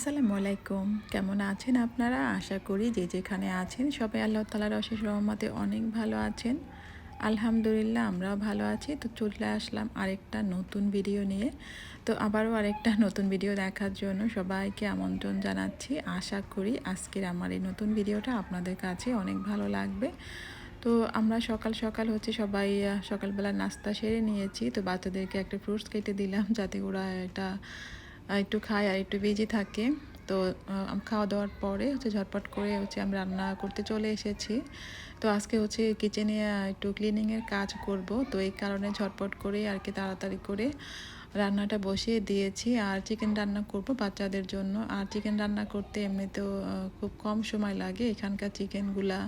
আসসালামু আলাইকুম। কেমন আছেন আপনারা? আশা করি যে যেখানে আছেন সবাই আল্লাহ তালার অশেষ রহমতে অনেক ভালো আছেন। আলহামদুলিল্লাহ আমরাও ভালো আছি। তো চলে আসলাম আরেকটা নতুন ভিডিও নিয়ে। তো আবারও আরেকটা নতুন ভিডিও দেখার জন্য সবাইকে আমন্ত্রণ জানাচ্ছি। আশা করি আজকের আমার এই নতুন ভিডিওটা আপনাদের কাছে অনেক ভালো লাগবে। তো আমরা সকাল সকাল হচ্ছে সবাই সকালবেলা নাস্তা সেরে নিয়েছি। তো বাচ্চাদেরকে একটা ফ্রুটস কেটে দিলাম যাতে ওরা এটা একটু খাই আর একটু বেজে থাকে। তো খাওয়া দাওয়ার পরে হচ্ছে ঝটপট করে হচ্ছে আমি রান্না করতে চলে এসেছি। তো আজকে হচ্ছে কিচেনে একটু ক্লিনিংয়ের কাজ করব। তো এই কারণে ঝটপট করে আর কি তাড়াতাড়ি করে রান্নাটা বসিয়ে দিয়েছি। আর চিকেন রান্না করব বাচ্চাদের জন্য। আর চিকেন রান্না করতে এমনিতেও খুব কম সময় লাগে। এখানকার চিকেনগুলা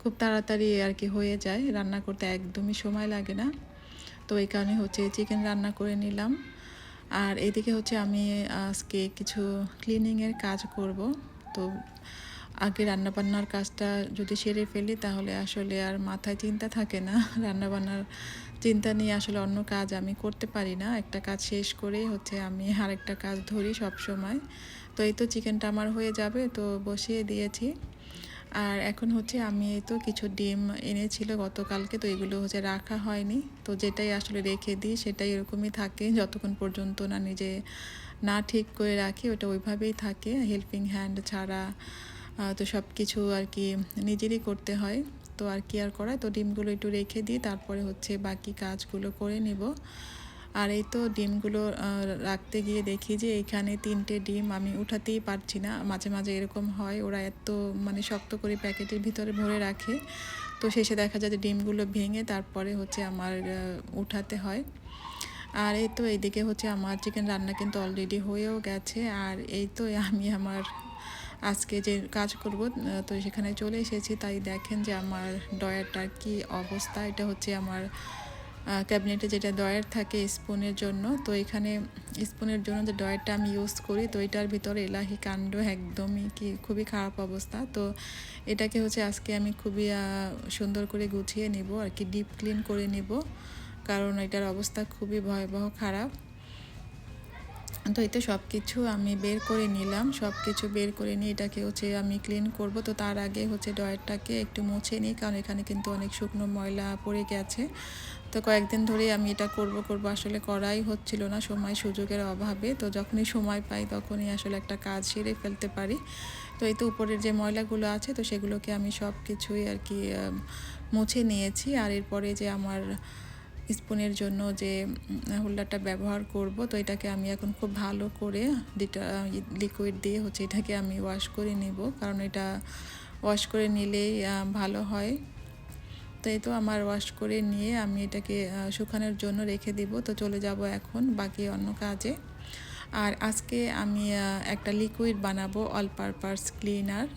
খুব তাড়াতাড়ি আর কি হয়ে যায়। রান্না করতে একদমই সময় লাগে না। তো এই কারণে হচ্ছে চিকেন রান্না করে নিলাম। আর এদিকে হচ্ছে আমি, আজকে কিছু ক্লিনিংয়ের কাজ করব। তো আগে রান্নাবান্নার কাজটা যদি সেরে ফেলি, তাহলে আসলে আর মাথায় চিন্তা থাকে না। রান্নাবান্নার চিন্তা নিয়ে আসলে অন্য কাজ আমি করতে পারি না। একটা কাজ শেষ করেই হচ্ছে আমি আরেকটা কাজ ধরি সব সময় তো এই তো চিকেনটা আমার হয়ে যাবে, তো বসিয়ে দিয়েছি। আর এখন হচ্ছে আমি তো কিছু ডিম এনেছিল গতকালকে, তো এগুলো হচ্ছে রাখা হয়নি। তো যেটাই আসলে রেখে দিই, সেটাই এরকমই থাকে। যতক্ষণ পর্যন্ত না নিজে না ঠিক করে রাখি, ওটা ওইভাবেই থাকে। হেল্পিং হ্যান্ড ছাড়া তো সব কিছু আর কি নিজেরই করতে হয়। তো আর কি আর করায় তো ডিমগুলো একটু রেখে দিই, তারপরে হচ্ছে বাকি কাজগুলো করে নেব। আর এই তো ডিমগুলো রাখতে গিয়ে দেখি যে এখানে তিনটে ডিম আমি উঠাতেই পারছি না। মাঝে মাঝে এরকম হয়, ওরা এত মানে শক্ত করে প্যাকেটের ভিতরে ভরে রাখে। তো শেষে দেখা যায় যে ডিমগুলো ভেঙে তারপরে হচ্ছে আমার উঠাতে হয়। আর এই তো এইদিকে হচ্ছে আমার চিকেন রান্না কিন্তু অলরেডি হয়েও গেছে। আর এই তো আমি আমার আজকে যে কাজ করব তো সেখানে চলে এসেছি। তাই দেখেন যে আমার ডয়ারটার কি অবস্থা। এটা হচ্ছে আমার ক্যাবিনেটে যেটা ডয়ার থাকে স্পুনের জন্য, তো এখানে স্পুনের জন্য যে ডয়ারটা আমি ইউজ করি, তো এটার ভিতরে এলাহি কাণ্ড একদমই কি খুবই খারাপ অবস্থা। তো এটাকে হচ্ছে আজকে আমি খুবই সুন্দর করে গুছিয়ে নেব আর কি ডিপ ক্লিন করে নেব। কারণ এটার অবস্থা খুবই ভয়াবহ খারাপ। তো এতে সব কিছু আমি বের করে নিলাম। সব কিছু বের করে নিয়ে এটাকে হচ্ছে আমি ক্লিন করব। তো তার আগে হচ্ছে ডয়ারটাকে একটু মুছে নিই, কারণ এখানে কিন্তু অনেক শুকনো ময়লা পড়ে গেছে। তো কয়েকদিন ধরেই আমি এটা করব করব আসলে করাই হচ্ছিল না সময় সুযোগের অভাবে। তো যখনই সময় পাই তখনই আসলে একটা কাজ সেরে ফেলতে পারি। তো এই তো উপরের যে ময়লাগুলো আছে, তো সেগুলোকে আমি সব কিছুই আর কি মুছে নিয়েছি। আর এরপরে যে আমার স্পুনের জন্য যে হোল্ডারটা ব্যবহার করব, তো এটাকে আমি এখন খুব ভালো করে ডিটা লিকুইড দিয়ে হচ্ছে এটাকে আমি ওয়াশ করে নিব। কারণ এটা ওয়াশ করে নিলেই ভালো হয়। তো এই তো আমার ওয়াশ করে নিয়ে আমি এটাকে শুকানোর জন্য রেখে দিব। তো চলে যাব এখন বাকি অন্য কাজে। আর আজকে আমি একটা লিকুইড বানাবো অল পারপাস ক্লিনার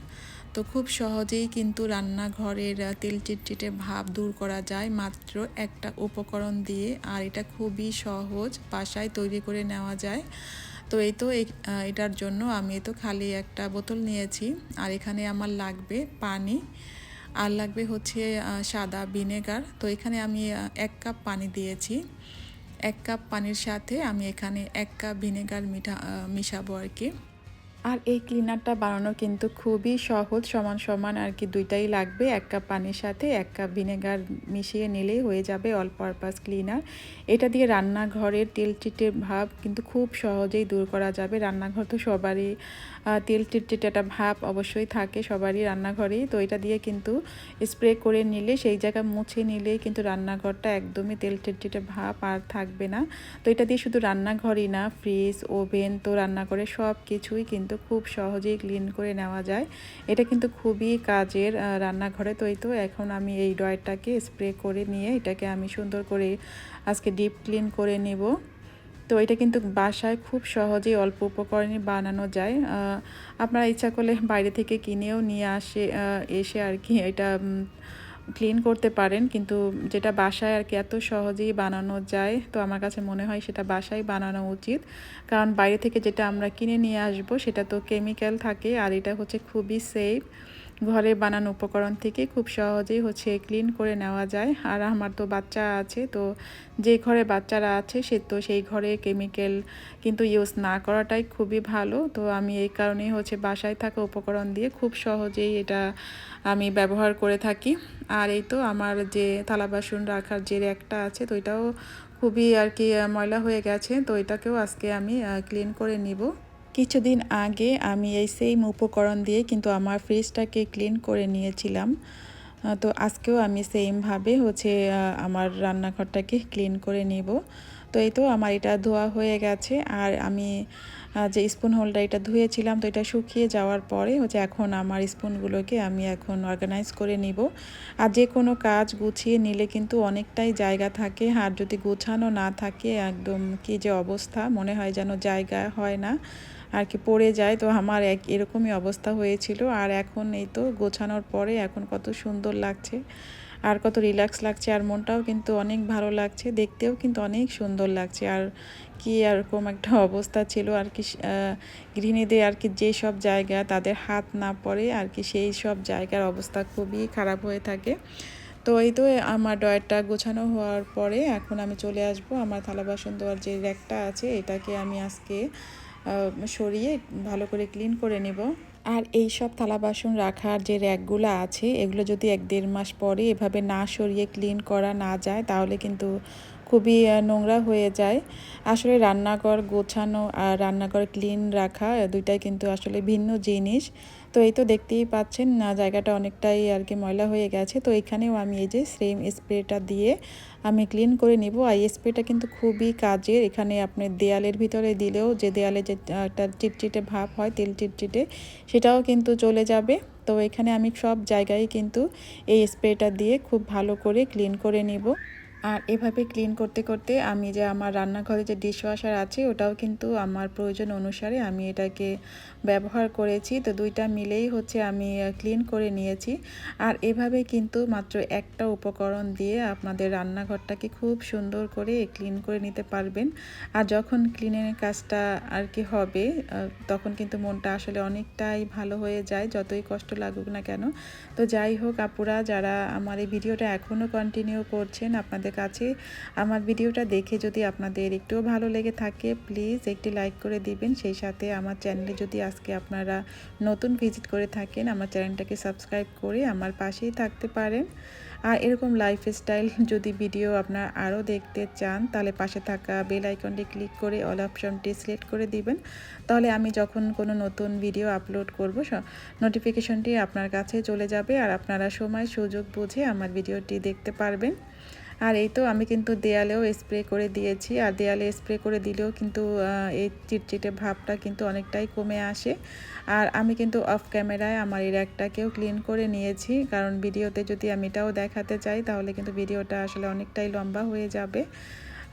তো খুব সহজেই কিন্তু রান্নাঘরের তেল চিটচিটে ভাব দূর করা যায়। মাত্র একটা উপকরণ দিয়ে, আর এটা খুবই সহজ বাসায় তৈরি করে নেওয়া যায়। তো এই তো এটার জন্য আমি তো খালি একটা বোতল নিয়েছি, আর এখানে আমার লাগবে পানি। আর লাগবে হচ্ছে সাদা ভিনেগার। তো এখানে আমি এক কাপ পানি দিয়েছি। এক কাপ পানির সাথে আমি এখানে এক কাপ ভিনেগার মিঠা মিশাবো আর কি। আর এই ক্লিনারটা বানানো কিন্তু খুবই সহজ, সমান সমান আর কি দুইটাই লাগবে। এক কাপ পানির সাথে এক কাপ ভিনেগার মিশিয়ে নিলেই হয়ে যাবে অল পারপাস ক্লিনার। এটা দিয়ে রান্নাঘরের তেল চিটে ভাব কিন্তু খুব সহজেই দূর করা যাবে। রান্নাঘর তো সবারই তেল চিটচিটে ভাব অবশ্যই থাকে, সবারই রান্নাঘরেই। তো এটা দিয়ে কিন্তু স্প্রে করে নিলে, সেই জায়গা মুছে নিলেই কিন্তু রান্নাঘরটা একদমই তেল চিটচিটে ভাব আর থাকবে না। তো এটা দিয়ে শুধু রান্নাঘরই না, ফ্রিজ, ওভেন তো রান্নাঘরে সব কিছুই কিন্তু খুব সহজেই ক্লিন করে নেওয়া যায়। এটা কিন্তু খুবই কাজের রান্নাঘরে। তো এই তো এখন আমি এই ডয়ারটাকে স্প্রে করে নিয়ে এটাকে আমি সুন্দর করে আজকে ডিপ ক্লিন করে নেব। তো এটা কিন্তু বাসায় খুব সহজেই অল্প উপকরণে বানানো যায়। আপনারা ইচ্ছা করলে বাইরে থেকে কিনেও নিয়ে আসে এসে আর কি এটা ক্লিন করতে পারেন, কিন্তু যেটা বাসায় আর কি এত সহজেই বানানো যায়, তো আমার কাছে মনে হয় সেটা বাসায় বানানো উচিত। কারণ বাইরে থেকে যেটা আমরা কিনে নিয়ে আসব, সেটা তো কেমিক্যাল থাকে, আর এটা হচ্ছে খুবই সেফ ঘরে বানানো উপকরণ থেকে খুব সহজেই হচ্ছে ক্লিন করে নেওয়া যায়। আর আমার তো বাচ্চা আছে, তো যে ঘরে বাচ্চারা আছে সে তো সেই ঘরে কেমিক্যাল কিন্তু ইউজ না করাটাই খুবই ভালো। তো আমি এই কারণেই হচ্ছে বাসায় থাকা উপকরণ দিয়ে খুব সহজেই এটা আমি ব্যবহার করে থাকি। আর এই তো আমার যে থালা বাসন রাখার যে র্যাকটা আছে, তো এটাও খুবই আর কি ময়লা হয়ে গেছে, তো এটাকেও আজকে আমি ক্লিন করে নিব। কিছুদিন আগে আমি এই সেম উপকরণ দিয়ে কিন্তু আমার ফ্রিজটাকে ক্লিন করে নিয়েছিলাম। তো আজকেও আমি সেমভাবে হচ্ছে আমার রান্নাঘরটাকে ক্লিন করে নেব। তো এই তো আমার এটা ধোয়া হয়ে গেছে। আর আমি যে স্পুন হোল্ডার এটা ধুয়েছিলাম, তো এটা শুকিয়ে যাওয়ার পরে হচ্ছে এখন আমার স্পুনগুলোকে আমি এখন অর্গানাইজ করে নিব। আর যে কোনো কাজ গুছিয়ে নিলে কিন্তু অনেকটাই জায়গা থাকে। আর যদি গোছানো না থাকে, একদম কি যে অবস্থা, মনে হয় যেন জায়গা হয় না। আর কি পড়ে যায়। তো আমার এক এরকমই অবস্থা হয়েছিল। আর এখন এই তো গোছানোর পরে এখন কত সুন্দর লাগছে। আর কত রিল্যাক্স লাগছে। আর মনটাও কিন্তু অনেক ভালো লাগছে। দেখতেও কিন্তু অনেক সুন্দর লাগছে। আর কি এরকম একটা অবস্থা ছিল। আর কি গৃহিণীদের আর কি যে সব জায়গা তাদের হাত না পড়ে, আর কি সেই সব জায়গার অবস্থা খুবই খারাপ হয়ে থাকে। তো এই তো আমার ডয়ারটা গোছানো হওয়ার পরে এখন আমি চলে আসব। আমার থালা বাসন দেওয়ার যে র্যাকটা আছে, এটাকে আমি আজকে সরিয়ে ভালো করে ক্লিন করে নেব। আর এই সব থালা বাসন রাখার যে র্যাকগুলো আছে, এগুলো যদি এক দেড় মাস পরে এভাবে না সরিয়ে ক্লিন করা না যায়, তাহলে কিন্তু খুবই নোংরা হয়ে যায়। আসলে রান্নাঘর গোছানো আর রান্নাঘর ক্লিন রাখা দুইটাই কিন্তু আসলে ভিন্ন জিনিস। তো এই তো দেখতেই পাচ্ছেন না জায়গাটা অনেকটাই আর কি ময়লা হয়ে গেছে। তো এখানেও আমি এই যে সেম স্প্রেটা দিয়ে আমি ক্লিন করে নিব। আর এই স্প্রেটা কিন্তু খুবই কাজের। এখানে আপনি দেয়ালের ভিতরে দিলেও যে দেয়ালে যে একটা চিটচিটে ভাব হয়, তেল চিটচিটে, সেটাও কিন্তু চলে যাবে। তো এখানে আমি সব জায়গায় কিন্তু এই স্প্রেটা দিয়ে খুব ভালো করে ক্লিন করে নিব। আর এভাবে ক্লিন করতে করতে আমি যে আমার রান্নাঘরে যে ডিশওয়াশার আছে, ওটাও কিন্তু আমার প্রয়োজন অনুসারে আমি এটাকে ব্যবহার করেছি। তো দুইটা মিলেই হচ্ছে আমি ক্লিন করে নিয়েছি। আর এভাবে কিন্তু মাত্র একটা উপকরণ দিয়ে আপনাদের রান্নাঘরটাকে খুব সুন্দর করে ক্লিন করে নিতে পারবেন। আর যখন ক্লিনের কাজটা আর কি হবে তখন কিন্তু মনটা আসলে অনেকটাই ভালো হয়ে যায়, যতই কষ্ট লাগুক না কেন। তো যাই হোক, আপুরা, যারা আমার এই ভিডিওটা এখনও কন্টিনিউ করছেন, আপনাদের কাছে। আমার ভিডিওটা দেখে যদি আপনাদের একটুও ভালো লেগে থাকে প্লিজ একটি লাইক করে দিবেন। সেই সাথে আমার চ্যানেলে যদি আজকে আপনারা নতুন ভিজিট করে থাকেন, আমার চ্যানেলটাকে সাবস্ক্রাইব করে আমার পাশেই থাকতে পারেন। আর এরকম লাইফস্টাইল যদি ভিডিও আপনার আরও দেখতে চান, তাহলে পাশে থাকা বেল আইকনটি ক্লিক করে অল অপশনটি সিলেক্ট করে দিবেন। তাহলে আমি যখন কোনো নতুন ভিডিও আপলোড করব নোটিফিকেশনটি আপনার কাছে চলে যাবে আর আপনারা সময় সুযোগ বুঝে আমার ভিডিওটি দেখতে পারবেন। আর এই তো আমি কিন্তু দেয়ালেও স্প্রে করে দিয়েছি, আর দেয়ালে স্প্রে করে দিলেও কিন্তু এই চিটচিটে ভাবটা কিন্তু অনেকটাই কমে আসে। আর আমি কিন্তু অফ ক্যামেরায় আমার এই র্যাকটাকেও ক্লিন করে নিয়েছি, কারণ ভিডিওতে যদি আমি এটাও দেখাতে চাই, তাহলে কিন্তু ভিডিওটা আসলে অনেকটাই লম্বা হয়ে যাবে।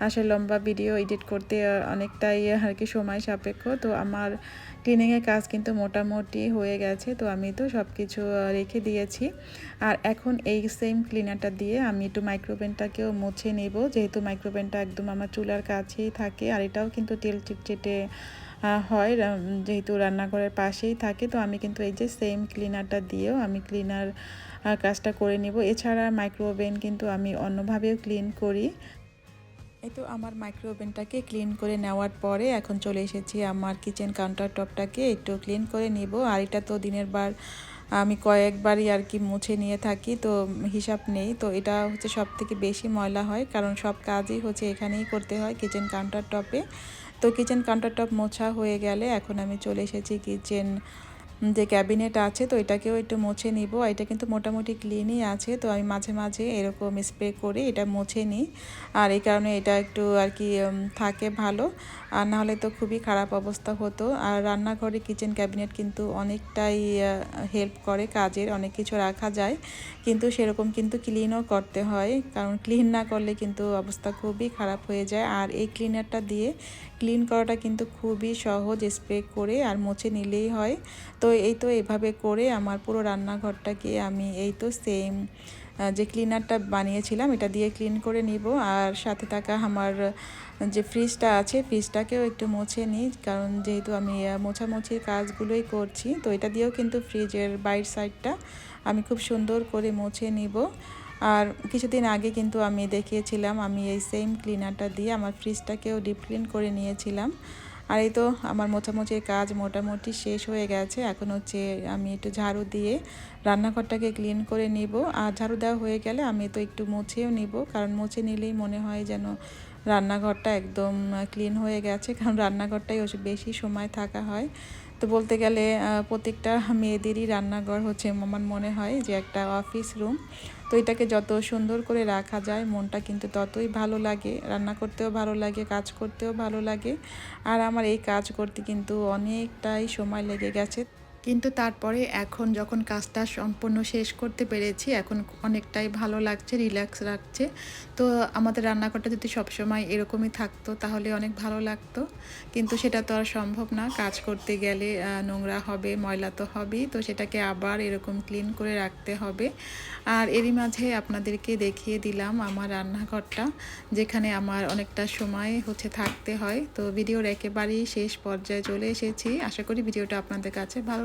আসলে লম্বা ভিডিও এডিট করতে অনেকটাই আর কি সময় সাপেক্ষ। তো আমার ক্লিনিংয়ের কাজ কিন্তু মোটামুটি হয়ে গেছে, তো আমি তো সব কিছু রেখে দিয়েছি। আর এখন এই সেম ক্লিনারটা দিয়ে আমি একটু মাইক্রোভেনটাকেও মুছে নেব, যেহেতু মাইক্রোভেনটা একদম আমার চুলার কাছেই থাকে, আর এটাও কিন্তু তেল চিটচিটে হয় যেহেতু রান্নাঘরের পাশেই থাকে, তো আমি কিন্তু এই যে সেম ক্লিনারটা দিয়েও আমি ক্লিনার কাজটা করে নিব। এছাড়া মাইক্রোওভেন কিন্তু আমি অন্যভাবেও ক্লিন করি। তো আমার মাইক্রো ওভেনটাকে ক্লিন করে নেওয়ার পরে এখন চলে এসেছি আমার কিচেন কাউন্টার টপটাকে একটু ক্লিন করে নিব। আর এটা তো দিনের বার আমি কয়েকবারই আর কি মুছে নিয়ে থাকি, তো হিসাব নেই। তো এটা হচ্ছে সব থেকে বেশি ময়লা হয়, কারণ সব কাজই হচ্ছে এখানেই করতে হয় কিচেন কাউন্টার টপে তো কিচেন কাউন্টার টপ মোছা হয়ে গেলে এখন আমি চলে এসেছি কিচেন যে ক্যাবিনেট আছে, তো এটাকেও একটু মুছে নিব। এটা কিন্তু মোটামুটি ক্লিনই আছে, তো আমি মাঝে মাঝে এরকম স্প্রে করে এটা মুছে নিই। আর এই কারণে এটা একটু আর কি থাকে ভালো। আর নাহলে তো খুবই খারাপ অবস্থা হতো। আর রান্নাঘরে কিচেন ক্যাবিনেট কিন্তু অনেকটাই হেল্প করে কাজের, অনেক কিছু রাখা যায়। কিন্তু সেরকম কিন্তু ক্লিনও করতে হয়। কারণ ক্লিন না করলে কিন্তু অবস্থা খুবই খারাপ হয়ে যায়। আর এই ক্লিনারটা দিয়ে ক্লিন করাটা কিন্তু খুবই সহজ স্প্রে করে আর মুছে নিলেই হয়। তো এই তো এভাবে করে আমার পুরো রান্নাঘরটাকে আমি এই তো সেম যে ক্লিনারটা বানিয়েছিলাম এটা দিয়ে ক্লিন করে নিব। আর সাথে থাকা আমার যে ফ্রিজটা আছে ফ্রিজটাকেও একটু মুছে নিই। কারণ যেহেতু আমি মোছামুছির কাজগুলোই করছি, তো এটা দিয়েও কিন্তু ফ্রিজের বাইর সাইডটা আমি খুব সুন্দর করে মুছে নিব। আর কিছুদিন আগে কিন্তু আমি দেখিয়েছিলাম, আমি এই সেম ক্লিনারটা দিয়ে আমার ফ্রিজটাকেও ডিপ ক্লিন করে নিয়েছিলাম। আর এই তো আমার মোছামুছির কাজ মোটামুটি শেষ হয়ে গেছে। এখন হচ্ছে আমি একটু ঝাড়ু দিয়ে রান্নাঘরটাকে ক্লিন করে নিব। আর ঝাড়ু দেওয়া হয়ে গেলে আমি তো একটু মুছেও নিব। কারণ মুছে নিলেই মনে হয় যেন রান্নাঘরটা একদম ক্লিন হয়ে গেছে। কারণ রান্নাঘরটাই বেশি সময় থাকা হয়। তো বলতে গেলে প্রত্যেকটা মেয়েদেরই রান্নাঘর হচ্ছে আমার মনে হয় যে একটা অফিস রুম। তো এটাকে যত সুন্দর করে রাখা যায়, মনটা কিন্তু ততই ভালো লাগে। রান্না করতেও ভালো লাগে, কাজ করতেও ভালো লাগে। আর আমার এই কাজ করতে কিন্তু অনেকটাই সময় লেগে গেছে। কিন্তু তারপরে এখন যখন কাজটা সম্পূর্ণ শেষ করতে পেরেছি, এখন অনেকটাই ভালো লাগছে রিল্যাক্স লাগছে। তো আমাদের রান্নাঘরটা যদি সবসময় এরকমই থাকতো, তাহলে অনেক ভালো লাগতো। কিন্তু সেটা তো আর সম্ভব না, কাজ করতে গেলে নোংরা হবে, ময়লা তো হবেই, তো সেটাকে আবার এরকম ক্লিন করে রাখতে হবে। আর এরই মাঝে আপনাদেরকে দেখিয়ে দিলাম আমার রান্নাঘরটা, যেখানে আমার অনেকটা সময় হচ্ছে থাকতে হয়। তো ভিডিওর একেবারেই শেষ পর্যায়ে চলে এসেছি। আশা করি ভিডিওটা আপনাদের কাছে ভালো